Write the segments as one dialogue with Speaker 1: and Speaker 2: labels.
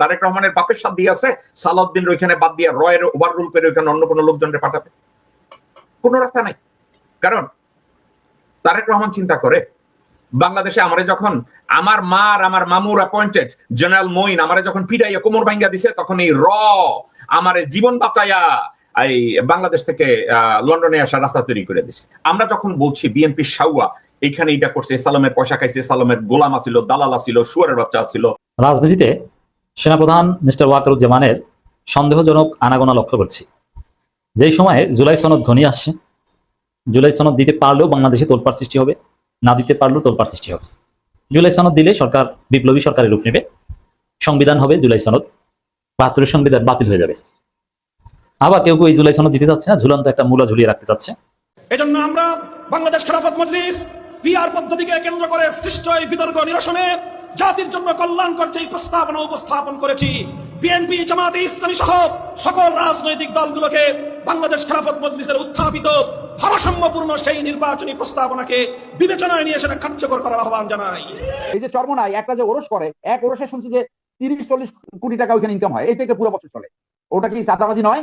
Speaker 1: তারেক রহমানের বাপের সাথ দিয়ে আছে, সালাউদ্দিন ওইখানে বাদ দিয়ে রয়ের ওভার রুল করে ওইখানে অন্য কোনো লোকজনকে পাঠাবে। কোনো রাস্তা নাই। কারণ তারেক রহমান চিন্তা করে, বাংলাদেশে আমারে যখন আমার মা আর আমার মামুর অ্যাপয়েন্টেড জেনারেল মইন আমারে যখন পিড়াইয়া কোমর ভাঙ্গা দিছে, তখন এই র আমারে জীবন বাঁচাইয়া এই বাংলাদেশ থেকে লন্ডনে আসা রাস্তা তৈরি করে দিছে। আমরা যখন বলছি বিএনপি সাউয়া এখানে এটা করছে সালামের পয়সা খাইছে সালামের গোলাম আছিল, দালাল আছিল, শুয়ারের বাচ্চা ছিল
Speaker 2: রাজনীতিতে সেনাপ্রধান মিস্টার ওয়াকারুজ্জামানের সন্দেহজনক আনাগোনা লক্ষ্য করছি। যেই সময়ে জুলাই সনদ ঘনিয়ে আসছে, জুলাই সনদ দিতে পারলেও বাংলাদেশে তোলপাড় সৃষ্টি হবে, না দিতে পারলেও তোলপাড় সৃষ্টি হবে। জুলাই সনদ দিলে সরকার, বিপ্লবী সরকারের রূপ নেবে, সংবিধান হবে, জুলাই সনদ বাহাত্তরের সংবিধান বাতিল হয়ে যাবে। আবার কেউ কেউ এই জুলাই সনদ দিতে চাচ্ছে না, ঝুলন্ত একটা মূলা ঝুলিয়ে রাখতে চাচ্ছে।
Speaker 3: এজন্য আমরা বাংলাদেশ খেলাফত মজলিস পিআর পদ্ধতিকে কেন্দ্র করে সৃষ্ট এই বিতর্ক নিরসনে জাতির জন্য কল্যাণকর যে প্রস্তাবনা উপস্থাপন করেছি। বিএনপি জামাতে ইসলামী সহ সকল রাজনৈতিক দলগুলোকে বাংলাদেশ খেলাফত মজলিসের উত্থাপিত ভারসাম্যপূর্ণ সেই নির্বাচনী প্রস্তাবনাকে বিবেচনায় নিয়ে সেটা কার্যকর করার আহ্বান জানাই।
Speaker 4: এই যে চর্মনাই একটা যে ওরস করে এক ওরসে শুনছি যে তিরিশ চল্লিশ কোটি টাকা ওইখানে ইনকাম হয় এই থেকে পুরো বছর চলে। ওটা কি চাঁদাবাজি নয়?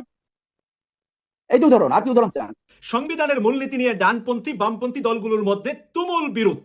Speaker 4: এই উদাহরণ আর কি উদাহরণ চান
Speaker 5: সংবিধানের মূলনীতি নিয়ে ডানপন্থী বামপন্থী দলগুলোর মধ্যে তুমুল বিরোধ।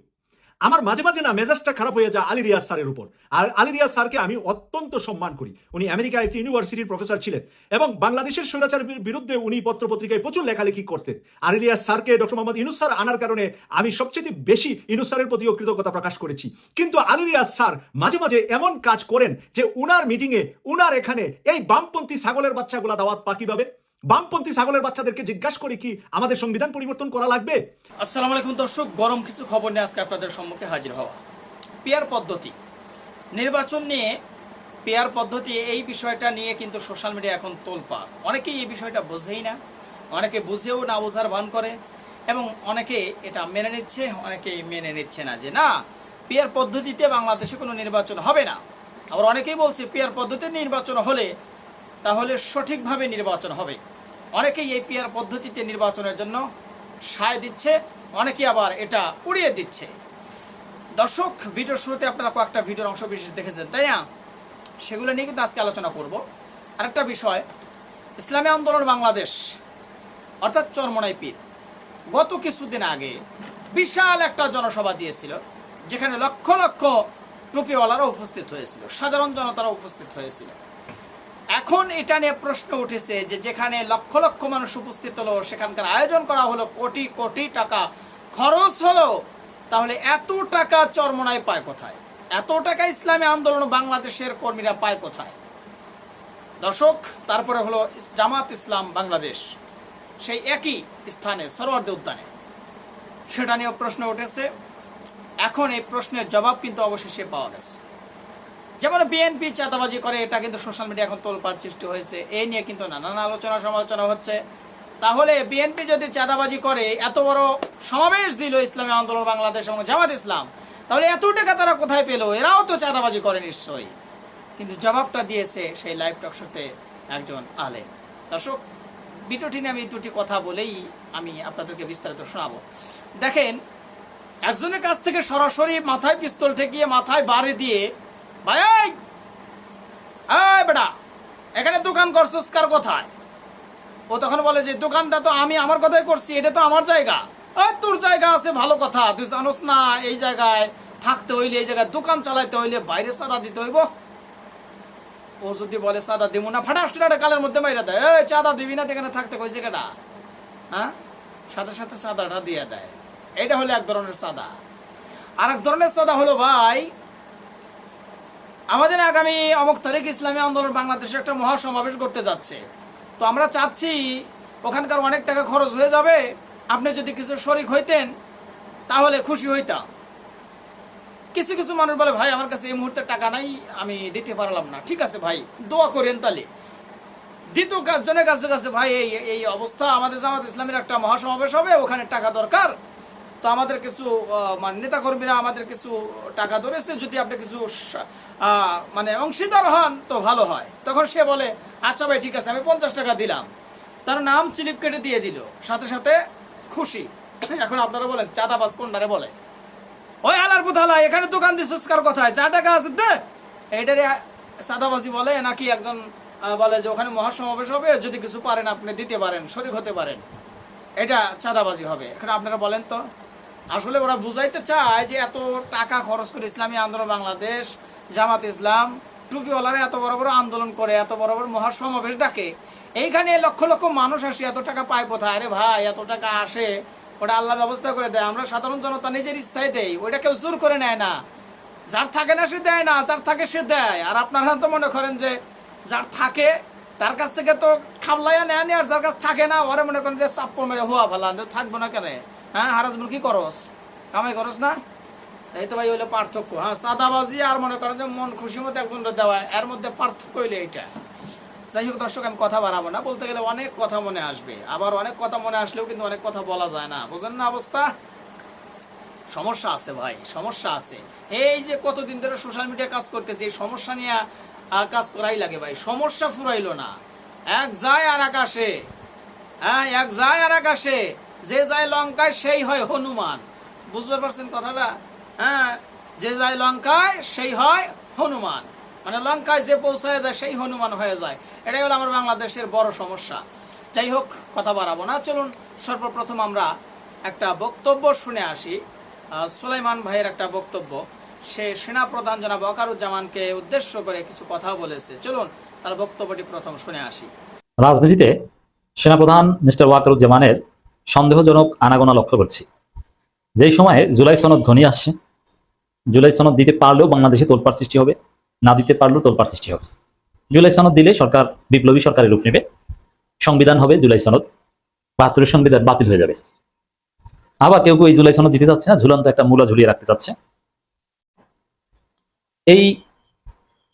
Speaker 5: আমার মাঝে মাঝে না মেজাজটা খারাপ হয়ে যায় আলী রিয়াজ স্যারের উপর। আর আলী রিয়াজ স্যারকে আমি অত্যন্ত সম্মান করি। উনি আমেরিকার একটি ইউনিভার্সিটির প্রফেসর ছিলেন এবং বাংলাদেশের স্বৈরাচারের বি- বিরুদ্ধে উনি পত্রপত্রিকায় প্রচুর লেখালেখি করতেন। আলী রিয়াজ স্যারকে ডক্টর মোহাম্মদ ইনুস স্যার আনার কারণে আমি সবচেয়ে বেশি ইনুস স্যারের প্রতিও কৃতজ্ঞতা প্রকাশ করেছি। কিন্তু আলী রিয়াজ স্যার মাঝে মাঝে এমন কাজ করেন যে উনার মিটিংয়ে উনার এখানে এই বামপন্থী ছাগলের বাচ্চাগুলা দাওয়াত পা কীভাবে বামপন্থী ছাগলের বাচ্চাদেরকে জিজ্ঞাসা করি কি আমাদের সংবিধান পরিবর্তন করা লাগবে?
Speaker 6: আসসালামু আলাইকুম দর্শক, গরম কিছু খবর নিয়ে আজকে আপনাদের সম্মুখে হাজির হওয়া। পেয়ার পদ্ধতি। নির্বাচন নিয়ে পেয়ার পদ্ধতি, এই বিষয়টা নিয়ে কিন্তু সোশ্যাল মিডিয়া এখন তোলপাড়। অনেকেই এই বিষয়টা বোঝেই না, অনেকে বুঝেও না বোঝার ভান করে এবং অনেকে এটা মেনে নিচ্ছে অনেকে মেনে নিচ্ছে না যে না, পেয়ার পদ্ধতিতে বাংলাদেশে কোনো নির্বাচন হবে না। আবার অনেকেই বলছে, পেয়ার পদ্ধতিতে নির্বাচন হলে তাহলে সঠিকভাবে নির্বাচন হবে। অনেকেই এই পিয়ার পদ্ধতিতে নির্বাচনের জন্য সায় দিচ্ছে অনেকে আবার এটা উড়িয়ে দিচ্ছে। দর্শক, ভিডিওর শুরুতে আপনারা কয়েকটা ভিডিওর অংশ বিশেষ দেখেছেন, তাই না? সেগুলো নিয়ে কিন্তু আজকে আলোচনা করব। আরেকটা বিষয়, ইসলামী আন্দোলন বাংলাদেশ, অর্থাৎ চরমনাই পীর, গত কিছুদিন আগে বিশাল একটা জনসভা দিয়েছিল, যেখানে লক্ষ লক্ষ টুপিওয়ালারা উপস্থিত হয়েছিল, সাধারণ জনতারা উপস্থিত হয়েছিল। এখন এটা নিয়ে প্রশ্ন উঠেছে যে যেখানে লক্ষ লক্ষ মানুষ উপস্থিত হলো, সেখানকার আয়োজন করা হলো, কোটি কোটি টাকা খরচ হলো, তাহলে এত টাকা চরমনায় পায় কোথায়? এত টাকা ইসলামী আন্দোলন বাংলাদেশের কর্মীরা পায় কোথায়? দর্শক, তারপরে হলো জামাত ইসলাম বাংলাদেশ। সেই একই স্থানে, সরোয়ার্দী উদ্যানে। সেটা নিয়েও প্রশ্ন উঠেছে। এখন এই প্রশ্নের জবাব কিন্তু অবশেষে পাওয়া গেছে। যেমন বিএনপি চাঁদাবাজি করে, এটা কিন্তু সোশ্যাল মিডিয়া এখন তোলপাড় সৃষ্টি হয়েছে। এই নিয়ে কিন্তু নানান আলোচনা সমালোচনা হচ্ছে। তাহলে বিএনপি যদি চাঁদাবাজি করে, এত বড় সমাবেশ দিল ইসলামী আন্দোলন বাংলাদেশ এবং জামাত ইসলাম, তাহলে এত টাকা তারা কোথায় পেল? এরাও তো চাঁদাবাজি করে নিশ্চয়ই। কিন্তু জবাবটা দিয়েছে সেই লাইভ টক শোতে একজন আলেম। দর্শক নিয়ে আমি দুটি কথা বলেই আমি আপনাদেরকে বিস্তারিত শোনাবো। দেখেন, একজনের কাছ থেকে সরাসরি মাথায় পিস্তল ঠেকিয়ে মাথায় বাড়ি দিয়ে ভাই, এই! এই বেটা, এখানে দোকান করছিস কার কোথায়? ও তখন বলে যে, দোকানটা তো আমি আমার কথাই করছি, এটা তো আমার জায়গা। ওই তোর জায়গা আছে, ভালো কথা। তুই জানোস না, এই জায়গায় থাকতে হইলে, এই জায়গায় দোকান চালাইতে হইলে বাইরে সাদা দিতে হইব। ও যদি বলে, সাদা দিব না ফাটাস একটা কালের মধ্যে মাইরা দেয়। এই, চাঁদা দিবি না, এখানে থাকতে কই জায়গাটা? হ্যাঁ? সাথে সাথে সাদাটা দিয়ে দেয়। এটা হলো এক ধরনের সাদা আর এক ধরনের সাদা হলো ভাই আমাদের আগামী অমুক তারিখ ইসলামী আন্দোলন বাংলাদেশে একটা মহাসমাবেশ করতে যাচ্ছে। তো আমরা চাচ্ছি ওখানকার অনেক টাকা খরচ হয়ে যাবে। আপনি যদি কিছু শরিক হইতেন, তাহলে খুশি হইতাম। কিছু কিছু মানুষ বলে, ভাই, আমার কাছে এই মুহূর্তে টাকা নাই, আমি দিতে পারলাম না। ঠিক আছে, ভাই, দোয়া করেন তাহলে। দ্বিতীয় কাজ- জনের কাছে কাছে, ভাই, এই এই অবস্থা আমাদের জামাত ইসলামের একটা মহাসমাবেশ হবে, ওখানে টাকা দরকার। তো আমাদের কিছু মানে নেতাকর্মীরা আমাদের কিছু টাকা ধরেছে, যদি আপনি কিছু মানে অংশীদার হন তো ভালো হয়। তখন সে বলে আচ্ছা ভাই, ঠিক আছে, আমি পঞ্চাশ টাকা দিলাম। তার নাম চিলিপ কেটে দিয়ে দিল। সাথে সাথে খুশি। এখন আপনারা বলেন, চাঁদাবাজ কোনটারে বলে? ওই আলার পুথালা এখানে দোকান দিছিস কার কথায়। চা টাকা আছে দে। এইটারে সাদাবাজি বলে, নাকি একজন বলে যে ওখানে মহাসমাবেশ হবে, যদি কিছু পারেন আপনি দিতে পারেন, শরিক হতে পারেন। এটা চাঁদাবাজি হবে। এখন আপনারা বলেন তো। আসলে ওরা বুঝাইতে চায় যে এত টাকা খরচ করে ইসলামী আন্দোলন বাংলাদেশ, জামাত ইসলাম, টুপিওয়ালারা এত বড় বড় আন্দোলন করে, এত বড় বড় মহাসমাবেশ ডাকে। এইখানে লক্ষ লক্ষ মানুষ আসে, এত টাকা পায় কোথায়? আরে ভাই, এত টাকা আসে, ওটা আল্লাহ ব্যবস্থা করে দেয়। আমরা সাধারণ জনতা নিজের ইচ্ছায় দেই, ওইটা কেউ জোর করে নেয় না। যার থাকে না সে দেয় না, যার থাকে সে দেয়। আর আপনারা তো মনে করেন যে যার থাকে, তার কাছ থেকে তো খাবলাইয়া নেয় নি আর যার কাছ থাকে না, ওরা মনে করেন যে চাপ্পর মেরে হুয়া ফেলা থাকব না কেন? হ্যাঁ হারাজমুল কি করস? কামাই করস না? এই তো ভাই, হইল পার্থক্য। হ্যাঁ সাদাবাজি আর মনে করেন যে মন খুশি মতো একজন দেওয়া, এর মধ্যে পার্থক্য হইল এইটা। যাই হোক, দর্শক, আমি কথা বাড়াবো না। বলতে গেলে অনেক কথা মনে আসবে। আবার অনেক কথা মনে আসলেও কিন্তু অনেক কথা বলা যায় না। বুঝেন না অবস্থা? সমস্যা আছে ভাই, সমস্যা আছে। এই যে কতদিন ধরে সোশ্যাল মিডিয়া কাজ করতেছে, এই সমস্যা নিয়ে কাজ করাই লাগে ভাই। সমস্যা ফুরাইলো না। এক যায় আর আকাশে। হ্যাঁ এক যায় আর আকাশে। যে যায় লঙ্কায় সেই হয় হনুমান। বুঝতে পারছেন কথাটা? হ্যাঁ যে যায় লঙ্কায় সেই হয় হনুমান। মানে লঙ্কায় যে পৌঁছায় যায়, সেই হনুমান হয়ে যায়। এটাই হলো আমার বাংলাদেশের বড় সমস্যা। যাই হোক, কথা বাড়াবো না। চলুন, সর্বপ্রথম আমরা একটা বক্তব্য শুনে আসি। সুলাইমান ভাইয়ের একটা বক্তব্য। সে সেনাপ্রধান জনাব অকারুজ্জামানকে উদ্দেশ্য করে কিছু কথা বলেছে। চলুন, তার বক্তব্যটি প্রথম শুনে আসি।
Speaker 2: রাজনীতিতে সেনাপ্রধান মিস্টার ওয়াকারুজ্জামানের সন্দেহজনক আনাগোনা লক্ষ্য করছি। যেই সময়ে জুলাই সনদ ঘনিয়ে আসছে, জুলাই সনদ দিতে পারলেও বাংলাদেশে তোলপাড় সৃষ্টি হবে, না দিতে পারলেও তোলপাড় সৃষ্টি হবে। জুলাই সনদ দিলে সরকার, বিপ্লবী সরকারের রূপ নেবে, সংবিধান হবে জুলাই সনদ, বাহাত্তরের সংবিধান বাতিল হয়ে যাবে। আবার কেউ কেউ এই জুলাই সনদ দিতে চাচ্ছে না, ঝুলন্ত একটা মূলা ঝুলিয়ে রাখতে চাচ্ছে। এই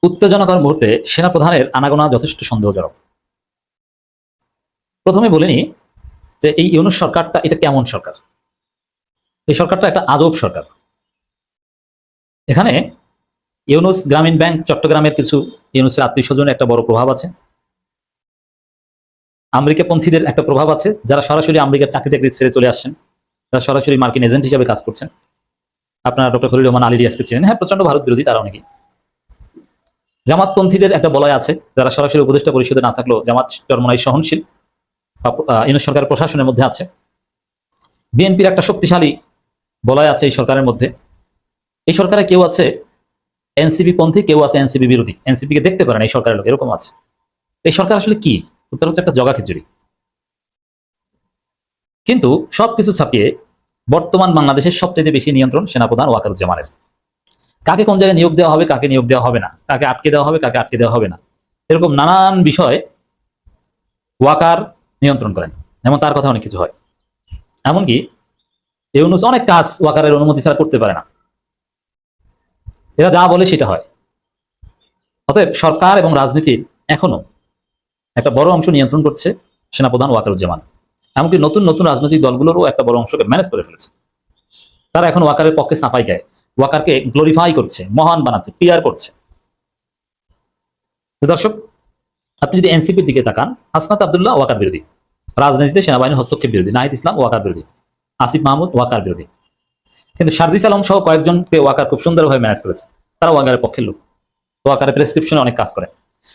Speaker 2: উত্তেজনাকর মুহূর্তে সেনাপ্রধানের আনাগোনা যথেষ্ট সন্দেহজনক। প্রথমে বলিনি যে এই ইউনুস সরকারটা, এটা কেমন সরকার? এই সরকারটা একটা আজব সরকার। এখানে ইউনুস গ্রামীণ ব্যাংক চট্টগ্রামের কিছু ইউনুসের আত্মীয় স্বজনের একটা বড় প্রভাব আছে। আমেরিকাপন্থীদের একটা প্রভাব আছে। যারা সরাসরি আমেরিকার চাকরি টাকরি ছেড়ে চলে আসছেন যারা সরাসরি মার্কিন এজেন্ট হিসাবে কাজ করছেন। আপনারা ডক্টর খলিল রহমান আলী রিয়াজকে চিনেন হ্যাঁ প্রচণ্ড ভারত বিরোধী তারা অনেকেই। জামাতপন্থীদের একটা বলয় আছে। যারা সরাসরি উপদেষ্টা পরিষদে না থাকলেও জামাত চরমনাই সহনশীল। আহ, সরকারের প্রশাসনের মধ্যে আছে। বিএনপির একটা শক্তিশালী বলয় আছে এই সরকারের মধ্যে। এই সরকারে কেউ আছে এনসিপি পন্থী কেউ আছে এনসিপি বিরোধী। এনসিপি কে দেখতে পারেন এই সরকারের লোক এরকম আছে। এই সরকার আসলে কি? উত্তর হচ্ছে একটা জগা খিচুড়ি। কিন্তু সবকিছু ছাপিয়ে বর্তমান বাংলাদেশের সবচেয়ে বেশি নিয়ন্ত্রণ সেনাপ্রধান ওয়াকারুজ্জামানের। কাকে কোন জায়গায় নিয়োগ দেওয়া হবে কাকে নিয়োগ দেওয়া হবে না? কাকে আটকে দেওয়া হবে কাকে আটকে দেওয়া হবে না? এরকম নানান বিষয় ওয়াকার নিয়ন্ত্রণ করেন যেমন তার কথা অনেক কিছু হয়। এমনকি ইউনুস অনেক কাজ ওয়াকারের অনুমতি ছাড়া করতে পারে না। এরা যা বলে সেটা হয়। অতএব সরকার এবং রাজনীতির এখনও একটা বড় অংশ নিয়ন্ত্রণ করছে সেনাপ্রধান ওয়াকারুজ্জামান। এমনকি নতুন নতুন রাজনৈতিক দলগুলোরও একটা বড় অংশকে ম্যানেজ করে ফেলেছে। তারা এখন ওয়াকারের পক্ষে সাফাই গায় ওয়াকারকে গ্লোরিফাই করছে, মহান বানাচ্ছে পিয়ার করছে। দর্শক আপনি যদি এনসিপির দিকে তাকান, হাসনাত আবদুল্লাহ ওয়াকার বিরোধী। রাজনীতিতে সেনাবাহিনীর হস্তক্ষেপ বিরোধী। নাহিদ ইসলাম ওয়াকার বিরোধী। আসিফ মাহমুদ ওয়াকার বিরোধী। কিন্তু শারজিস আলম সহ কয়েকজনকে ওয়াকার খুব সুন্দরভাবে ম্যানেজ করেছে তারা ওয়াকারের পক্ষের লোক। ওয়াকারের প্রেসক্রিপশনে অনেক কাজ করে।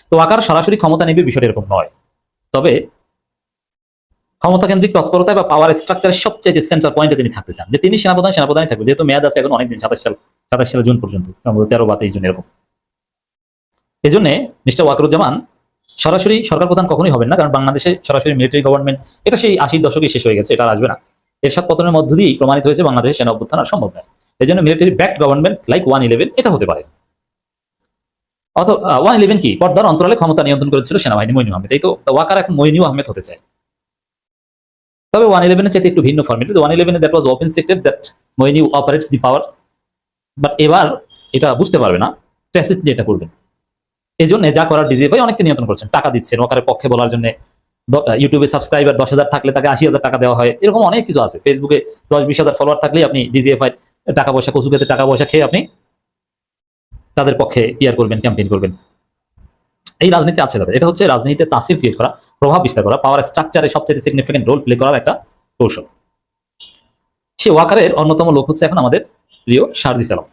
Speaker 2: তো ওয়াকার সরাসরি ক্ষমতা নেবে বিষয়টা এরকম নয়। তবে ক্ষমতা কেন্দ্রিক তৎপরতা বা পাওয়ার স্ট্রাকচারের সবচেয়ে সেন্টার পয়েন্টে তিনি থাকতে চান। যে তিনি সেনাপ্রধান, সেনাপ্রধানই থাকবে। যেহেতু মেয়াদ আছে এখন অনেকদিন, সাতাশ সাল, সাতাশ সালে জুন পর্যন্ত। তেরো বা তেইশ জুন এরকম। এই জন্য মিস্টার ওয়াকরুজ্জামান সরাসরি সরকার প্রধান কখনোই হবেন না, কারণ বাংলাদেশে সরাসরি মিলিটারি গভর্নমেন্ট এটা সেই আশির দশকে শেষ হয়ে গেছে, এটা আসবে না। এরশাদ পতনের মধ্য দিয়েই প্রমাণিত হয়েছে বাংলাদেশের সেনা অভ্যুত্থান আর সম্ভব নয়। এই জন্য military backed government like one eleven এটা হতে পারে। অত ওয়ান ইলেভেন কি? পর্দার অন্তরালে ক্ষমতা নিয়ন্ত্রণ করেছিল সেনাবাহিনী মইনু আহমেদ, এই তো ওয়াকার এখন মইনু আহমেদ হতে চায়। তবে ওয়ান ইলেভেনের চাইতে একটু ভিন্ন ফর্মেট ওয়ান ইলেভেনে that was open secret that Moinu operates the power but এবার এটা বুঝতে পারবে না ট্যাসিটলি এটা করবেন। এই জন্য যা করার ডিজিএফআই অনেককে নিয়ন্ত্রণ করছেন, টাকা দিচ্ছেন, ওয়াকারের পক্ষে বলার জন্য ইউটিউবে সাবস্ক্রাইবার দশ হাজার থাকলে তাকে আশি হাজার টাকা দেওয়া হয়, এরকম অনেক কিছু আছে। ফেসবুকে দশ বিশ হাজার ফলোয়ার থাকলে আপনি ডিজিএফআই টাকা পয়সা, কচু খেতে টাকা পয়সা খেয়ে আপনি তাদের পক্ষে পিয়ার করবেন ক্যাম্পেইন করবেন। এই রাজনীতি আছে তাদের। এটা হচ্ছে রাজনীতিতে তাসির ক্রিয়েট করা, প্রভাব বিস্তার করা পাওয়ার স্ট্রাকচারে সবচেয়ে সিগনিফিকেন্ট রোল প্লে করার একটা কৌশল। সে ওয়াকারের অন্যতম লোক হচ্ছে এখন আমাদের প্রিয় শারজিস আলম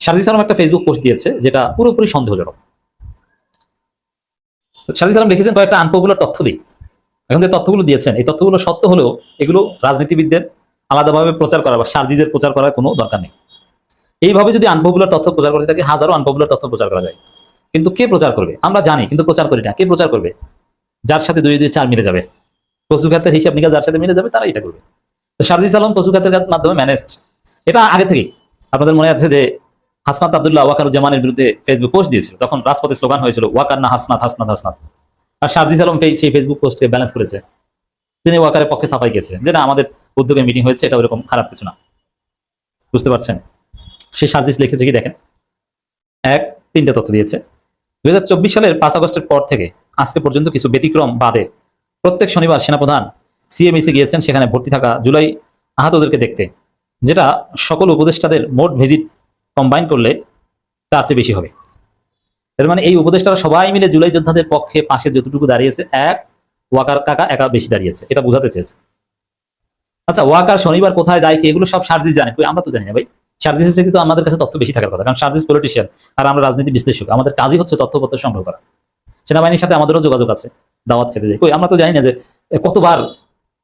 Speaker 2: শারজিস আলম একটা ফেসবুক পোস্ট দিয়েছে, যেটা পুরোপুরি সন্দেহজনক। সাজি সালাম লিখেছেন, কয়েকটা আনপপুলার তথ্য দিই। এখন যে তথ্যগুলো দিয়েছেন, এই তথ্যগুলো সত্য হলেও এগুলো রাজনীতিবিদদের আলাদাভাবে প্রচার করা বা সার্জিজের প্রচার করার কোনো দরকার নেই। এইভাবে যদি আনপপুলার তথ্য প্রচার করতে থাকে, হাজারো আনপপুলার তথ্য প্রচার করা যায়। কিন্তু কে প্রচার করবে? আমরা জানি, কিন্তু প্রচার করি না। কে প্রচার করবে? যার সাথে দুই দুই, চার মিলে যাবে। কচু খাতের হিসাব নিকাশ যার সাথে মিলে যাবে তারা এটা করবে। তো আলম কচু খাতের মাধ্যমে ম্যানেজড এটা আগে থেকেই। আপনাদের মনে আছে যে হাসনাত আব্দুল্লাহ ওয়াকার জামানের বিরুদ্ধে ফেসবুক পোস্ট দিয়েছিল। তখন রাজপথে স্লোগান হয়েছিল, ওয়াকার না হাসনাত হাসনাত হাসনাত। আর সার্জিস আলম সেই ফেসবুক পোস্টে ব্যালেন্স করেছে। তিনি ওয়াকারের পক্ষে সাফাই গেছিলেন যে না আমাদের উদ্যোগে মিটিং হয়েছে এটা ওরকম খারাপ কিছু না। বুঝতে পারছেন? সেই সার্জিস লিখেছে কি দেখেন? এক, তিনটে তথ্য দিয়েছে। দু হাজার চব্বিশ সালের পাঁচ আগস্টের পর থেকে আজকে পর্যন্ত কিছু ব্যতিক্রম বাদে প্রত্যেক শনিবার সেনাপ্রধান সিএমএসে গিয়েছেন, সেখানে ভর্তি থাকা জুলাই আহতদেরকে দেখতে, যেটা সকল উপদেষ্টাদের মোট ভিজিট কম্বাইন করলে তার চেয়ে বেশি হবে। এর মানে এই উপদেষ্টারা সবাই মিলে জুলাই যোদ্ধাদের পক্ষে পাশে যতটুকু দাঁড়িয়েছে, এক, ওয়াকার কাকা একা বেশি দাঁড়িয়েছে, এটা বোঝাতে চেয়েছে। আচ্ছা ওয়াকার শনিবার কোথায়, যায় কি, এগুলো সব সার্জিস জানে। আমরা তো জানি না ভাই। সার্জিসের থেকে তো আমাদের কাছে তথ্য বেশি থাকার কথা, কারণ সার্জিস পলিটিশিয়ান আর আমরা রাজনীতি বিশ্লেষক। আমাদের কাজই হচ্ছে তথ্যপত্র সংগ্রহ করা। সেনাবাহিনীর সাথে আমাদেরও যোগাযোগ আছে, দাওয়াত খেতে যাই। কই, আমরা তো জানি না যে কতবার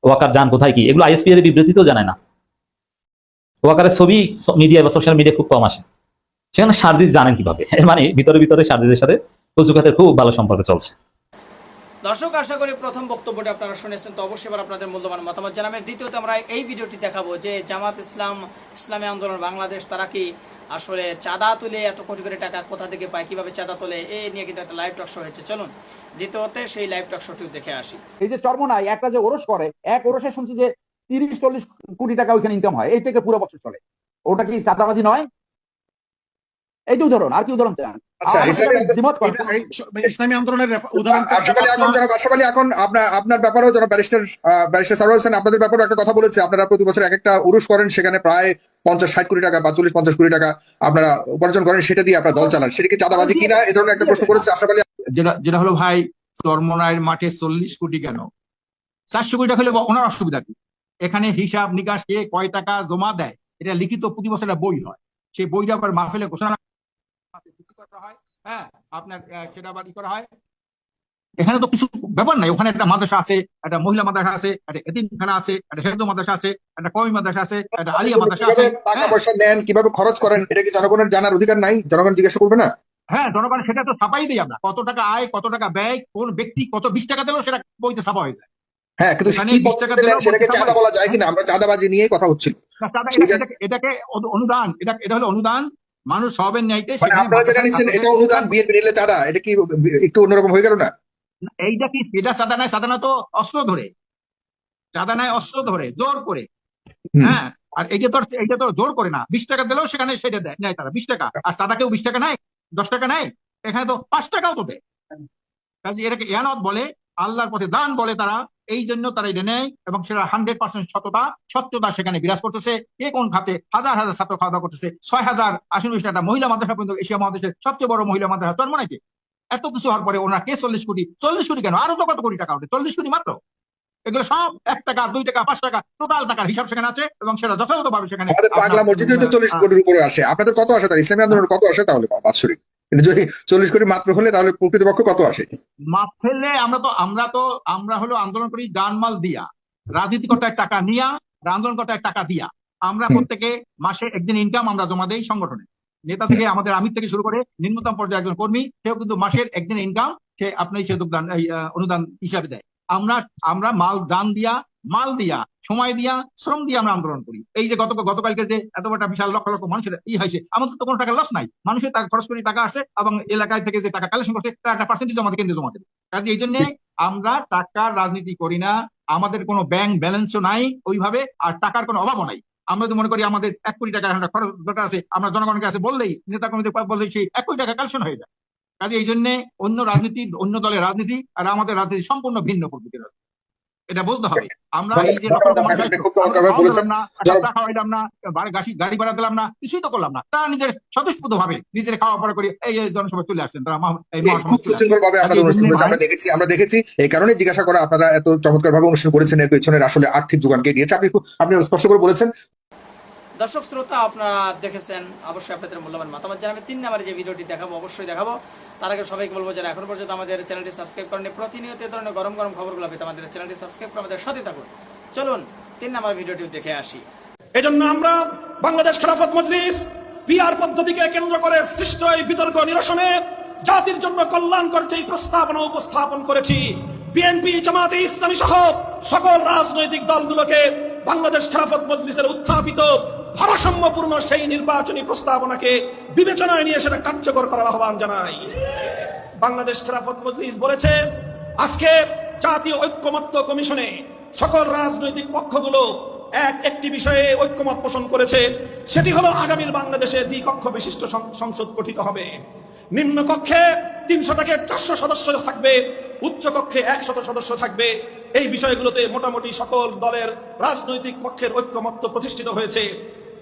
Speaker 2: ওয়াকার যান কোথায় কি, এগুলো আইএসপি এর বিবৃতিতেও জানায় না। ওয়াকারের ছবি মিডিয়া বা সোশ্যাল মিডিয়া খুব কম আসে। সেখানে সার্জিস জানেন কীভাবে? মানে ভিতরে ভিতরে সার্জিসের সাথে কচুখাতের খুব ভালো সম্পর্ক চলছে।
Speaker 6: দর্শক আশা করি প্রথম বক্তব্যটি আপনারা শুনেছেন। তো অবশ্যই এবার আপনাদের মূল্যবান মতামত জানাবেন। দ্বিতীয়ত আমরা এই ভিডিওটি দেখাবো যে জামাত ইসলাম ইসলামী আন্দোলন বাংলাদেশ তারা কি আসলে চাঁদা তুলে এত কোটি কোটি টাকা কোথা থেকে পায় কীভাবে চাঁদা তোলে এই নিয়ে কিন্তু একটা লাইভ টক শো হয়েছে। চলুন দ্বিতীয়তে সেই লাইভ টক শোটিও দেখে আসি।
Speaker 4: এই যে চর্মনাই একটা যে ওরস করে এক ওরসে শুনছি যে তিরিশ চল্লিশ কোটি টাকা ওইখানে ইনকাম হয়। এই থেকে পুরো বছর চলে। ওটা কি চাঁদাবাজি নয়? এইটা উদাহরণ আর কি উদাহরণ চান?
Speaker 7: আচ্ছা, ইসলামী
Speaker 8: আন্দোলনের উদাহরণ
Speaker 7: এখন আপনার আপনার ব্যাপারেও যারা ব্যারিস্টার ব্যারিস্টার সারোয়ার হোসেন আপনাদের ব্যাপারে একটা কথা বলেছে। আপনারা প্রতি বছর এক একটা উরুষ করেন সেখানে প্রায় পঞ্চাশ ষাট কোটি টাকা বা চল্লিশ পঞ্চাশ কোটি টাকা আপনারা উপার্জন করেন সেটা দিয়ে আপনারা দল চালান। সেটা কি চাঁদাবাজি কিনা? এ ধরনের একটা প্রশ্ন করেছে আশরাফ আলী
Speaker 9: যেটা যেটা হলো ভাই চরমনায়ের মাঠে চল্লিশ কোটি কেন? চারশো কোটি টাকা হলে ওনার অসুবিধা কি? এখানে হিসাব নিকাশ কে কয় টাকা জমা দেয় এটা লিখিত প্রতি বছর বই হয়। সেই বইটা আবার মাহফিলে ঘোষণা করা হয় হ্যাঁ আপনার সেটা আবার ই করা হয়। এখানে তো কিছু ব্যাপার নাই ওখানে একটা মাদ্রাসা আছে একটা মহিলা মাদ্রাসা আছে একটা এতিমখানা আছে একটা হেদু মাদ্রাসা আছে একটা কমি মাদ্রাসা আছে একটা আলিয়া মাদ্রাসা আছে
Speaker 7: টাকা
Speaker 9: হ্যাঁ।
Speaker 7: পয়সা নেন কীভাবে খরচ করেন এটা কি জনগণের জানার অধিকার নাই? জনগণ জিজ্ঞাসা করবে না?
Speaker 9: হ্যাঁ জনগণ সেটা তো ছাপাই দিই আমরা কত টাকা আয় কত টাকা ব্যয় কোন ব্যক্তি কত বিশ টাকা দিলেও সেটা বইতে ছাপা হয়ে যায়।
Speaker 7: হ্যাঁ কিন্তু কি
Speaker 9: 20 টাকা
Speaker 7: পদ্ধতিতে নেন
Speaker 9: দিলেও
Speaker 7: সেটাকে চাঁদা বলা যায় কিনা? আমরা চাঁদাবাজি নিয়ে কথা হচ্ছিল
Speaker 9: এটাকে- অনুদান। এটা এটা হলো অনুদান। মানুষ সবের ন্যায়তে
Speaker 7: মানে আপনারা যেটা নিচ্ছেন এটা অনুদান বিএনপি নিলে চাঁদা। এটা কি একটু অন্যরকম হয়ে গেল না?
Speaker 9: এইটা কি এটা সাদা নাই? সাদা তো অস্ত্র ধরে। চাঁদা নাই অস্ত্র ধরে জোর করে। হ্যাঁ আর এইটা তো এইটা তো জোর করে না বিশ টাকা দিলেও সেখানে সেটা দেয় নেয় তারা বিশ টাকা। আর সাদা কেউ বিশ টাকা নেয় দশ টাকা নেয় এখানে তো পাঁচ টাকাও তো দেয়। কাজে এটাকে ইয়ানত বলে আল্লাহর পথে দান বলে তারা এই জন্য তারা এটা নেয় এবং সেটা হান্ড্রেড পার্সেন্ট সততা সত্যতা সেখানে বিরাজ করতেছে। কে কোন খাতে হাজার হাজার ছাত্র খাওয়া দাওয়া করতেছে ছয় হাজার আশি একটা মহিলা মাদ্রাসা পর্যন্ত এশিয়া মহাদেশের সবচেয়ে বড় মহিলা মাদ্রাসা তোর মনে এত কিছু হওয়ার পরে ওনারা কে চল্লিশ কোটি চল্লিশ কোটি কেন? আরও তো কত কোটি টাকা ওঠে? চল্লিশ কোটি মাত্র? এগুলো সব এক টাকা দুই টাকা পাঁচ টাকা টোটাল টাকার হিসাব সেখানে আছে এবং সেটা যথাযথভাবে সেখানে আপনার,
Speaker 7: মসজিদে তো চল্লিশ কোটির উপরে আসে। আপনাদের কত আসে তার ইসলামী আন্দোলন কত আসে তাহলে? বাৎসরিক। যদি চল্লিশ কোটি মাত্র হলে তাহলে প্রকৃতপক্ষ কত আসে?
Speaker 9: মাপ ফেললে আমরা তো আমরা তো আমরা হলো আন্দোলন করি জানমাল দিয়া। রাজনীতি করতে টাকা নিয়া আন্দোলন করতে টাকা দিয়া। আমরা প্রত্যেকে মাসে একদিন ইনকাম আমরা জমা দেই সংগঠনে। নেতা থেকে আমাদের আমির থেকে শুরু করে নিম্নতম পর্যায়ে একজন কর্মী সেও কিন্তু মাসের একদিন ইনকাম সে আপনি সে অনুদান হিসাবে দেয়। আমরা আমরা মাল দান দিয়া মাল দিয়া, সময় দিয়া, শ্রম দিয়ে আমরা আন্দোলন করি। এই যে গত, গতকালকে যে এত বড় বিশাল লক্ষ লক্ষ মানুষের ই হয়েছে, আমাদের তো কোনো টাকা লস নাই। মানুষের টাকা খরচ করে টাকা আসে এবং এলাকায় থেকে যে টাকা কালেকশন করছে, তার একটা পার্সেন্টেজ আমাদের কেন্দ্রে জমা দেবে। কাজে এই জন্য আমরা টাকার রাজনীতি করি না, আমাদের কোনো ব্যাংক ব্যালেন্সও নাই ওইভাবে, আর টাকার কোনো অভাবও নাই। আমরা তো মনে করি আমাদের এক কোটি টাকা খরচ দরকার আছে, আমরা জনগণের কাছে বললেই, নেতা কর্মীদের বললেই সেই এক কোটি টাকা কালেকশন হয়ে যায়। কাজে এই জন্য অন্য রাজনীতি, অন্য দলের রাজনীতি আর আমাদের রাজনীতি সম্পূর্ণ ভিন্ন প্রকৃতির রাজনীতি। এটা বলতে হবে। আমরা এই যে খাওয়াইলাম না গাড়ি গাড়ি ভাড়া দিলাম না কিছুই তো করলাম না। তারা নিজের স্বতঃস্ফূর্ত ভাবে নিজের খাওয়া পড়া করে এই জনসভায় চলে আসছেন তারা
Speaker 7: আমরা দেখেছি আমরা দেখেছি এই কারণে জিজ্ঞাসা করা আপনারা এত চমৎকার ভাবে অনুষ্ঠান করেছেন এর পেছনের আসলে আর্থিক যোগানকে দিয়েছে। আপনি খুব- আপনি স্পষ্ট করে বলেছেন।
Speaker 6: দর্শক শ্রোতা, আপনারা দেখেছেন, অবশ্যই আপনাদের মূল্যবান মতামত জানাবেন। তিন নাম্বারে যে ভিডিওটি দেখাবো, অবশ্যই দেখাবো। তার আগে সবাইকে বলব, যারা এখন পর্যন্ত আমাদের চ্যানেলটি সাবস্ক্রাইব করেনি প্রতিনিয়ত এই ধরনের গরম গরম খবরগুলো পেতে আমাদের চ্যানেলটি সাবস্ক্রাইব করে আমাদের সাথে থাকুন। চলুন, তিন নাম্বার ভিডিওটি দেখে আসি।
Speaker 3: এজন্য আমরা বাংলাদেশ খেলাফত মজলিস পিআর পদ্ধতিকে কেন্দ্র করে সৃষ্ট এই বিতর্ক নিরসনে জাতির জন্য কল্যাণকর যেই প্রস্তাবনা উপস্থাপন করেছি, বিএনপি জামাতে ইসলামী সহ সকল রাজনৈতিক দলগুলোকে বাংলাদেশ খেলাফত মজলিসের উত্থাপিত ভারসাম্যপূর্ণ সেই নির্বাচনী প্রস্তাবনাকে বিবেচনায় নিয়ে সেটা কার্যকর করার আহ্বান জানাই। বাংলাদেশ খেলাফত মজলিস বলেছে, আজকে জাতীয় ঐক্যমত্য কমিশনে সকল রাজনৈতিক পক্ষগুলো এক একটি বিষয়ে ঐক্যমত পোষণ করেছে। সেটি হলো আগামীর বাংলাদেশে দ্বিকক্ষ বিশিষ্ট সংসদ গঠিত হবে। নিম্ন কক্ষে তিনশো থেকে চারশো সদস্য থাকবে, উচ্চ কক্ষে একশত সদস্য থাকবে। এই বিষয়গুলোতে মোটামুটি সকল দলের রাজনৈতিক পক্ষের ঐক্যমত্য প্রতিষ্ঠিত হয়েছে।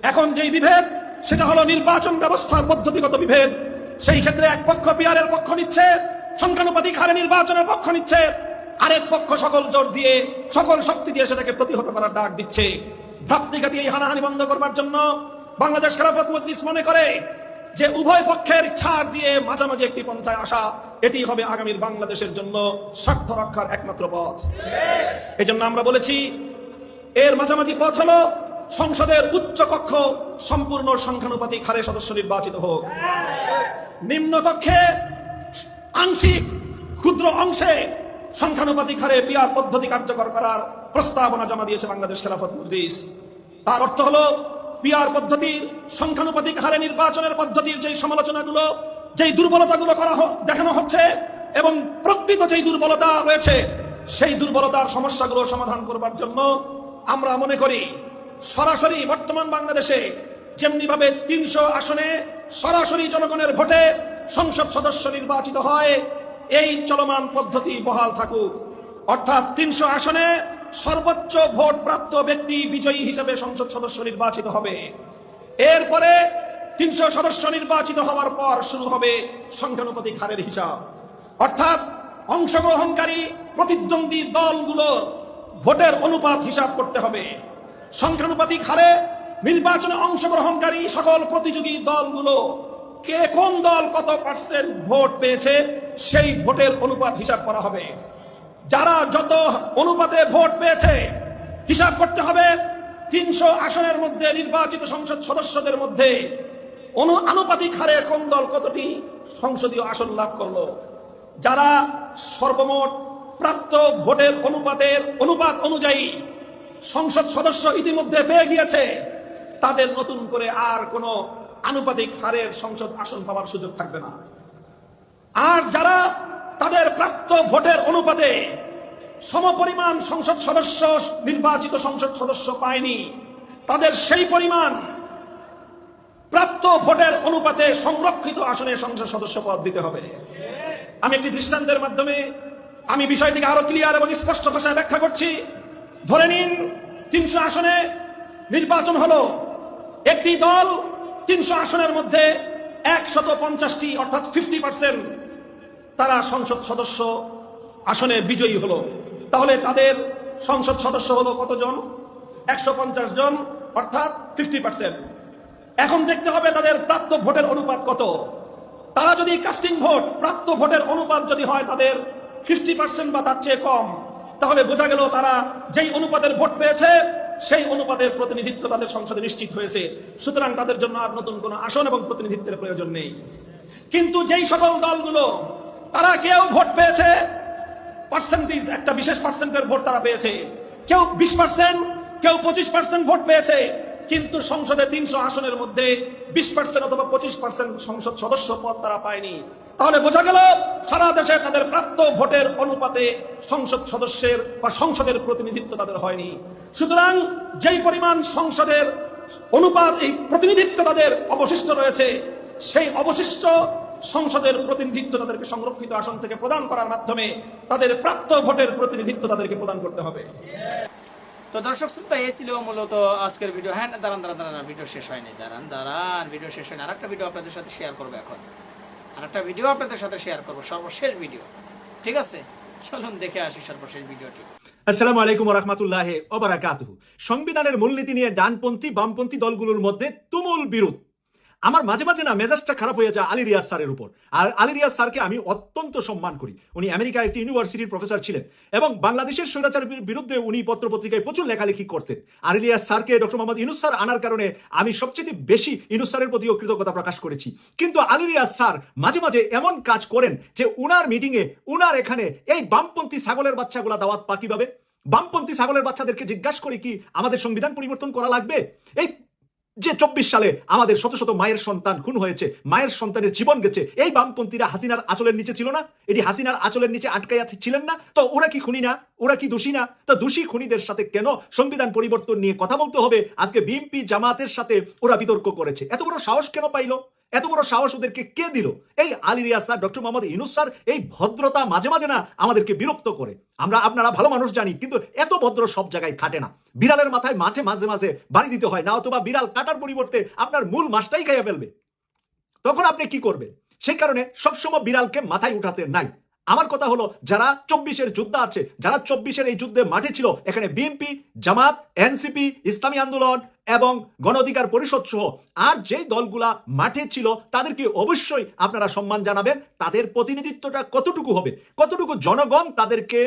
Speaker 3: এখন যেই বিভেদ সেটা হলো নির্বাচন ব্যবস্থার পদ্ধতিগত বিভেদ। সেই ক্ষেত্রে এক পক্ষ বিহারের পক্ষ নিচ্ছে সংখ্যানুপাতিক হারে নির্বাচনের পক্ষ নিচ্ছে আরেক পক্ষ সকল জোর দিয়ে সকল শক্তি দিয়ে সেটাকে প্রতিহত করার ডাক দিচ্ছে। ভ্রাতৃঘাতী এই হানাহানি বন্ধ করবার জন্য বাংলাদেশ খেলাফত মজলিস মনে করে যে উভয় পক্ষের ছাড় দিয়ে মাঝামাঝি একটি পন্থায় আসা এটি হবে আগামীর বাংলাদেশের জন্য স্বার্থ রক্ষার একমাত্র পথ। এই জন্য আমরা বলেছি এর মাঝামাঝি পথ হলো সংসদের উচ্চ কক্ষ সম্পূর্ণ সংখ্যানুপাতিক হারে সদস্য নির্বাচিত হোক। নিম্ন কক্ষে আংশিক ক্ষুদ্র অংশে সংখ্যানুপাতিক হারে পিয়ার পদ্ধতি কার্যকর করার প্রস্তাবনা জমা দিয়েছে বাংলাদেশ খেলাফত মজলিস। তার অর্থ হলো পিয়ার পদ্ধতির সংখ্যানুপাতিক হারে নির্বাচনের পদ্ধতির যেই সমালোচনাগুলো, যেই দুর্বলতাগুলো করা দেখানো হচ্ছে এবং প্রকৃত যেই দুর্বলতা রয়েছে, সেই দুর্বলতার সমস্যাগুলো সমাধান করবার জন্য আমরা মনে করি সরাসরি বর্তমান বাংলাদেশে যেমনি ভাবে তিনশো আসনে সরাসরি জনগণের ভোটে সংসদ সদস্য নির্বাচিত হয়, এই চলমান পদ্ধতি বহাল থাকুক। অর্থাৎ তিনশো আসনে সর্বোচ্চ ভোট প্রাপ্ত ব্যক্তি বিজয়ী হিসেবে সংসদ সদস্য নির্বাচিত হবে। এরপরে তিনশো সদস্য নির্বাচিত হওয়ার পর শুরু হবে সংখ্যানুপাতিক হারের হিসাব। অর্থাৎ অংশগ্রহণকারী প্রতিদ্বন্দ্বী দলগুলোর ভোটের অনুপাত হিসাব করতে হবে। সংখ্যানুপাতিক হারে নির্বাচনে অংশগ্রহণকারী সকল প্রতিযোগী দলগুলো কে কোন দল কত পার্সেন্ট ভোট পেয়েছে, সেই ভোটের অনুপাত হিসাব করা হবে। যারা যত অনুপাতে ভোট পেয়েছে, হিসাব করতে হবে তিনশো আসনের মধ্যে নির্বাচিত সংসদ সদস্যদের মধ্যে। অনু আনুপাতিক হারে কোন দল কতটি সংসদীয় আসন লাভ করল? যারা সর্বমোট প্রাপ্ত ভোটের অনুপাতের অনুপাত অনুযায়ী সংসদ সদস্য ইতিমধ্যে পেয়ে গিয়েছে। তাদের নতুন করে আর কোনো আনুপাতিক হারের সংসদ আসন পাওয়ার সুযোগ থাকবে না। আর যারা তাদের প্রাপ্ত ভোটের অনুপাতে সমপরিমাণ সংসদ সদস্য, নির্বাচিত সংসদ সদস্য পায়নি, তাদের সেই পরিমাণ প্রাপ্ত ভোটের অনুপাতে সংরক্ষিত আসনে সংসদ সদস্য পদ দিতে হবে। আমি একটি দৃষ্টান্তের মাধ্যমে আমি বিষয়টিকে আরও ক্লিয়ার এবং স্পষ্ট ভাষায় ব্যাখ্যা করছি। ধরে নিন তিনশো আসনে নির্বাচন হলো। একটি দল তিনশো আসনের মধ্যে একশত পঞ্চাশটি, অর্থাৎ ফিফটি পার্সেন্ট তারা সংসদ সদস্য আসনে বিজয়ী হলো। তাহলে তাদের সংসদ সদস্য হলো কতজন? একশো পঞ্চাশ জন, অর্থাৎ ফিফটি পার্সেন্ট। এখন দেখতে হবে তাদের প্রাপ্ত ভোটের অনুপাত কত। তারা যদি কাস্টিং ভোট প্রাপ্ত ভোটের অনুপাত যদি হয় তাদের ফিফটি পার্সেন্ট বা তার চেয়ে কম। তাহলে বোঝা গেল তারা যেই অনুপাতের ভোট পেয়েছে, সেই অনুপাতের প্রতিনিধিত্ব তাদের সংসদে নিশ্চিত হয়েছে। সুতরাং তাদের জন্য আর নতুন কোনো আসন এবং প্রতিনিধিত্বের প্রয়োজন নেই। কিন্তু যেই সকল দলগুলো, তারা কেউ ভোট পেয়েছে পার্সেন্টেজ একটা বিশেষ পার্সেন্টের ভোট তারা পেয়েছে। কেউ বিশ পার্সেন্ট কেউ পঁচিশ পার্সেন্ট ভোট পেয়েছে। কিন্তু সংসদে তিনশো আসনের মধ্যে বিশ পার্সেন্ট অথবা পঁচিশ পার্সেন্ট সংসদ সদস্য পদ তারা পায়নি। তাহলে বোঝা গেল, সারা দেশে তাদের প্রাপ্ত ভোটের অনুপাতে সংসদ সদস্যের বা সংসদের প্রতিনিধিত্ব তাদের হয়নি। সুতরাং যেই পরিমাণ সংসদের অনুপাত, এই প্রতিনিধিত্ব তাদের অবশিষ্ট রয়েছে, সেই অবশিষ্ট সংসদের প্রতিনিধিত্ব তাদেরকে সংরক্ষিত আসন থেকে প্রদান করার মাধ্যমে তাদের প্রাপ্ত ভোটের প্রতিনিধিত্ব তাদেরকে প্রদান করতে হবে।
Speaker 6: তো দর্শক শ্রোতা, এই ছিল মূলত আজকের ভিডিও হ্যাঁ দাঁড়ান দাঁড়ান দাঁড়ান ভিডিও শেষ হয়নি। দাঁড়ান দাঁড়ান ভিডিও শেষ হয়নি। আরেকটা ভিডিও আপনাদের সাথে শেয়ার করব এখন। আরেকটা ভিডিও আপনাদের সাথে শেয়ার করব, সর্বশেষ ভিডিও ঠিক আছে? চলুন দেখে আসি সর্বশেষ ভিডিওটি
Speaker 5: আসসালামু আলাইকুম রহমতুল্লাহ ওবারাকাতুহু সংবিধানের মূলনীতি নিয়ে ডানপন্থী, বামপন্থী দলগুলোর মধ্যে তুমুল বিরোধ। আমার মাঝে মাঝে না মেজাজটা খারাপ হয়ে যায় আলী রিয়াজ স্যারের উপর। আর আলী রিয়াজ স্যারকে আমি অত্যন্ত সম্মান করি। উনি আমেরিকার একটি ইউনিভার্সিটির প্রফেসর ছিলেন এবং বাংলাদেশের স্বৈরাচার বিরুদ্ধে উনি পত্রপত্রিকায় প্রচুর লেখালেখি করতেন। আলী রিয়াজ স্যারকে ডক্টর মোহাম্মদ ইনুস স্যার আনার কারণে আমি সবচেয়ে বেশি ইনুস স্যারের প্রতিও কৃতজ্ঞতা প্রকাশ করেছি। কিন্তু আলী রিয়াজ স্যার মাঝে মাঝে এমন কাজ করেন যে উনার মিটিংয়ে উনার এখানে এই বামপন্থী ছাগলের বাচ্চাগুলা দাওয়াত পা কীভাবে? বামপন্থী ছাগলের বাচ্চাদেরকে জিজ্ঞাসা করি কি আমাদের সংবিধান পরিবর্তন করা লাগবে? এই যে চব্বিশ সালে আমাদের শত শত মায়ের সন্তান খুন হয়েছে, মায়ের সন্তানের জীবন গেছে, এই বামপন্থীরা হাসিনার আচলের নিচে ছিল না? এটি হাসিনার আচলের নিচে আটকাইয়া ছিলেন না? তো ওরা কি খুনি না? ওরা কি দোষী না? তো দোষী খুনিদের সাথে কেন সংবিধান পরিবর্তন নিয়ে কথা বলতে হবে? আজকে বিএনপি জামাতের সাথে ওরা বিতর্ক করেছে। এত বড় সাহস কেন পাইলো? এত বড় সাহস ওদেরকে কে দিল? এই Ali Riaz sir, doctor Mohammad Yunus sir এই ভদ্রতা মাঝে মাঝে না আমাদেরকে বিরক্ত করে। আমরা আপনারা ভালো মানুষ জানি, কিন্তু এত ভদ্র সব জায়গায় খাটে না। বিড়ালের মাথায় মাঠে মাঝে মাঝে বাড়ি দিতে হয়, না অথবা বিড়াল কাটার পরিবর্তে আপনার মূল মাছটাই খাইয়া ফেলবে। তখন আপনি কি করবেন? সেই কারণে সবসময় বিড়ালকে মাথায় উঠাতে নাই। আমার কথা হলো, যারা চব্বিশের যুদ্ধ আছে, যারা চব্বিশের এই যুদ্ধে মাঠে ছিল, এখানে বিএনপি, জামাত, এনসিপি, ইসলামী আন্দোলন এবং গণ অধিকার পরিষদ সহ আর যেই দলগুলা মাঠে ছিল, তাদেরকে অবশ্যই আপনারা সম্মান জানাবেন। তাদের প্রতিনিধিত্বটা কতটুকু হবে? কতটুকু জনগণ তাদেরকে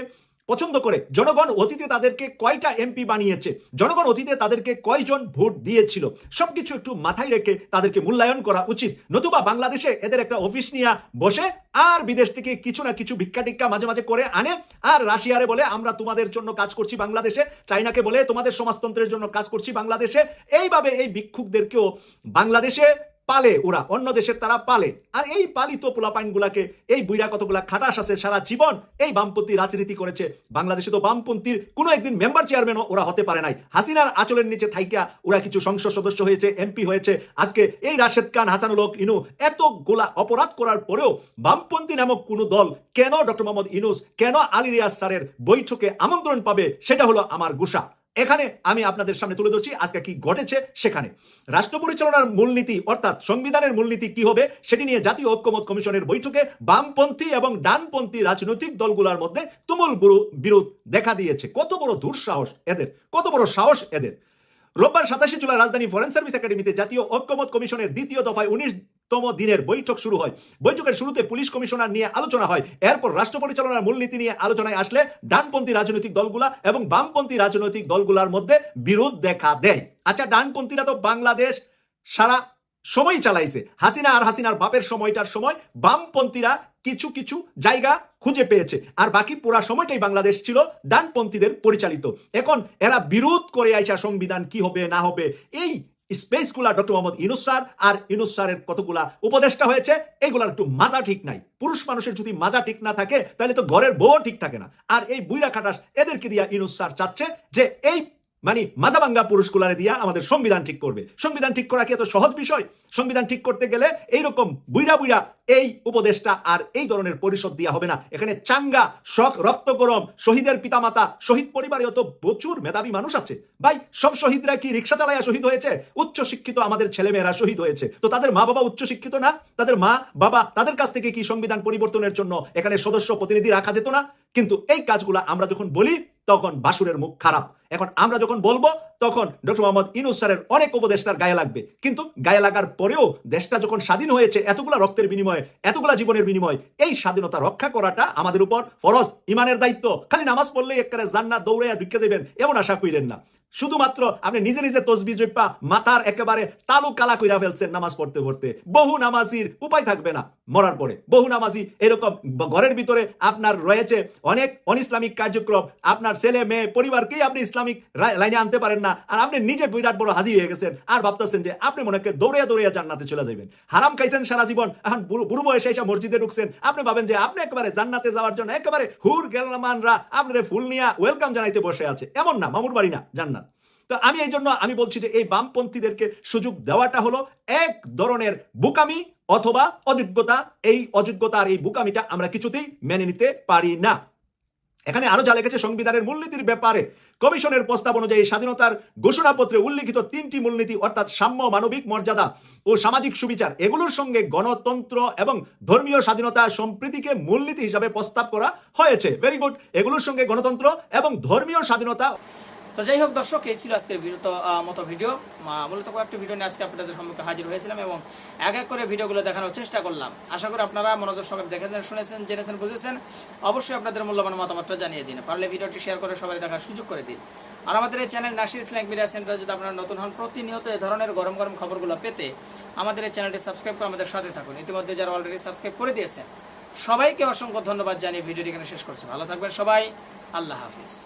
Speaker 5: পছন্দ করে। জনগণ অতীতে তাদেরকে কয়টা এমপি বানিয়েছে? জনগণ অতীতে তাদেরকে কয়জন ভোট দিয়েছিল? সবকিছু একটু মাথায় রেখে তাদেরকে মূল্যায়ন করা উচিত। নতুবা বাংলাদেশে এদের একটা অফিস নিয়ে বসে আর বিদেশ থেকে কিছু না কিছু ভিক্ষা টিক্কা মাঝে মাঝে করে আনে আর রাশিয়ারে বলে, আমরা তোমাদের জন্য কাজ করছি বাংলাদেশে। চাইনাকে বলে, তোমাদের সমাজতন্ত্রের জন্য কাজ করছি বাংলাদেশে। এইভাবে এই ভিক্ষুকদেরকেও বাংলাদেশে পালে ওরা, অন্য দেশের তারা পালে। আর এই পালিত পোলাপাইনগুলাকে, এই বুইরা কতগুলা খাটাস আছে সারা জীবন, এই বামপন্থী রাজনীতি করেছে। বাংলাদেশে তো বামপন্থীর কোনো একদিন মেম্বার চেয়ারম্যানও ওরা হতে পারে নাই। হাসিনার আচলের নিচে থাইকা ওরা কিছু সংসদ সদস্য হয়েছে এমপি হয়েছে। আজকে এই রাশেদ খান, হাসানুল হক, ইনু, এত গোলা অপরাধ করার পরেও বামপন্থী নামক কোনো দল কেন ডক্টর মোহাম্মদ ইনুস, কেন আলী রিয়াজ স্যারের বৈঠকে আমন্ত্রণ পাবে, সেটা হলো আমার গুসা। এখানে আমি আপনাদের সামনে তুলে ধরছি আজকে কি ঘটেছে সেখানে। রাষ্ট্র পরিচালনার মূলনীতি অর্থাৎ সংবিধানের মূলনীতি কি হবে সেটি নিয়ে জাতীয় ঐক্যমত কমিশনের বৈঠকে বামপন্থী এবং ডানপন্থী রাজনৈতিক দলগুলোর মধ্যে তুমুল বুরু- বিরোধ দেখা দিয়েছে। কত বড় দুঃসাহস এদের, কত বড় সাহস এদের। রোববার সাতাশে জুলাই রাজধানী ফরেন সার্ভিস একাডেমিতে জাতীয় ঐক্যমত কমিশনের দ্বিতীয় দফায় উনিশতম দিনের বৈঠক শুরু হয়। বৈঠকের শুরুতে পুলিশ কমিশনার নিয়ে আলোচনা হয়। এরপর রাষ্ট্র পরিচালনার মূলনীতি নিয়ে আলোচনায় আসলে ডানপন্থী রাজনৈতিক দলগুলা এবং বামপন্থী রাজনৈতিক দলগুলার মধ্যে বিরোধ দেখা দেয়। আচ্ছা ডানপন্থীরা তো বাংলাদেশ সারা সময় চালাইছে। হাসিনা আর হাসিনার বাপের সময়টার সময় বামপন্থীরা কিছু কিছু জায়গা খুঁজে পেয়েছে। আর বাকি পুরা সময়টাই বাংলাদেশ ছিল ডানপন্থীদের পরিচালিত। এখন এরা বিরোধ করে আইসা সংবিধান কি হবে, না হবে, এই স্পেসগুলা ডক্টর মোহাম্মদ ইনুস স্যার আর ইনুস স্যারের কতগুলা উপদেষ্টা হয়েছে এগুলার একটু মাজা ঠিক নাই। পুরুষ মানুষের যদি মাজা ঠিক না থাকে, তাহলে তো ঘরের বউ ঠিক থাকে না। আর এই বুইরা খাটাস, এদেরকে দিয়া ইনুস স্যার চাচ্ছে যে এই মানে মাজাবাঙ্গা পুরুষগুলারে দিয়া আমাদের সংবিধান ঠিক করবে। সংবিধান ঠিক করা কি এত সহজ বিষয়? সংবিধান ঠিক করতে গেলে এইরকম বুইরা বুইরা এই উপদেশটা আর এই ধরনের পরিষদ দিয়া হবে না। এখানে চাঙ্গা, শখ, রক্ত গরম, শহীদের পিতামাতা, শহীদ পরিবারে তো প্রচুর মেধাবী মানুষ আছে। ভাই, সব শহীদরা কি রিক্সা চালাইয়া শহীদ হয়েছে? উচ্চ শিক্ষিত আমাদের ছেলেমেয়েরা শহীদ হয়েছে। তো তাদের মা বাবা উচ্চ শিক্ষিত না? তাদের মা বাবা তাদের কাছ থেকে কি সংবিধান পরিবর্তনের জন্য এখানে সদস্য প্রতিনিধি রাখা যেত না? কিন্তু এই কাজগুলা আমরা যখন বলি তখন বাসুরের মুখ খারাপ। এখন আমরা যখন বলব, তখন ডক্টর মোহাম্মদ ইনুস স্যারের অনেক উপদেষ্টার গায়ে লাগবে। কিন্তু গায়ে লাগার পরেও দেশটা যখন স্বাধীন হয়েছে, এতগুলা রক্তের বিনিময়ে, এতগুলা জীবনের বিনিময়ে, এই স্বাধীনতা রক্ষা করাটা আমাদের উপর ফরজ। ইমানের দায়িত্ব। খালি নামাজ পড়লেই একেবারে জান্নাত দৌড়াইয়া ঢুকে দেবেন, এমন আশা করিলেন না। শুধুমাত্র আপনি নিজে নিজে তসবি জৈপা মাথার একেবারে তালু কালা কইরা ফেলছেন নামাজ পড়তে পড়তে। বহু নামাজির উপায় থাকবে না মরার পরে। বহু নামাজি এরকম ঘরের ভিতরে আপনার রয়েছে অনেক অনিসলামিক কার্যক্রম। আপনার ছেলে, মেয়ে, পরিবারকেই আপনি ইসলামিক লাইনে আনতে পারেন না। আর আপনি নিজে বিরাট বড় হাজি হয়ে গেছেন। আর ভাবতেছেন যে আপনি মনে হয় দৌড়িয়া দৌড়িয়া জান্নাতে চলে যাবেন হারাম খাইছেন সারা জীবন। এখন বুড়ো বয়সে এসে মসজিদে ঢুকছেন। আপনি ভাবেন যে আপনি একেবারে জান্নাতে যাওয়ার জন্য একেবারে হুর গেলমানরা আপনার ফুল নিয়ে ওয়েলকাম জানাইতে বসে আছে। এমন না, মামুর বাড়ি না, জান্নাত। তো আমি এই জন্য আমি বলছি যে এই বামপন্থীদেরকে সুযোগ দেওয়াটা হলো এক ধরনের বুকামি অথবা অযোগ্যতা। এই অযোগ্যতা আর এই বুকামিটা আমরা কিছুতেই মেনে নিতে পারি না। এখানে আরও যা লেগেছে সংবিধানের মূলনীতির ব্যাপারে, কমিশনের প্রস্তাব অনুযায়ী স্বাধীনতার ঘোষণাপত্রে উল্লিখিত তিনটি মূলনীতি, অর্থাৎ সাম্য, মানবিক মর্যাদা ও সামাজিক সুবিচার, এগুলোর সঙ্গে গণতন্ত্র এবং ধর্মীয় স্বাধীনতা সম্প্রীতিকে মূলনীতি হিসাবে প্রস্তাব করা হয়েছে। ভেরি গুড এগুলোর সঙ্গে গণতন্ত্র এবং ধর্মীয় স্বাধীনতা
Speaker 6: তো যাই হোক দর্শক এই ছিল আজকের বিরত আহ, মতো ভিডিও। মূলত কয়েকটি ভিডিও নিয়ে আজকে আপনাদের সম্মুখে হাজির হয়েছিলাম এবং এক এক করে ভিডিওগুলো দেখানোর চেষ্টা করলাম। আশা করি আপনারা মনোযোগ সহকারে দেখেছেন শুনেছেন জেনেছেন বুঝেছেন। অবশ্যই আপনাদের মূল্যবান মতামতটা জানিয়ে দিন। পারলে ভিডিওটি শেয়ার করে সবাই দেখার সুযোগ করে দিন। আর আমাদের এই channel Nasir Islamic media centre যদি আপনারা নতুন হন প্রতিনিয়ত এই ধরনের গরম গরম খবরগুলো পেতে আমাদের এই চ্যানেলটি সাবস্ক্রাইব করে আমাদের সাথে থাকুন। ইতিমধ্যে যারা অলরেডি সাবস্ক্রাইব করে দিয়েছেন সবাইকে অসংখ্য ধন্যবাদ জানিয়ে ভিডিওটি এখানে শেষ করছি। ভালো থাকবেন সবাই। আল্লাহ হাফিজ।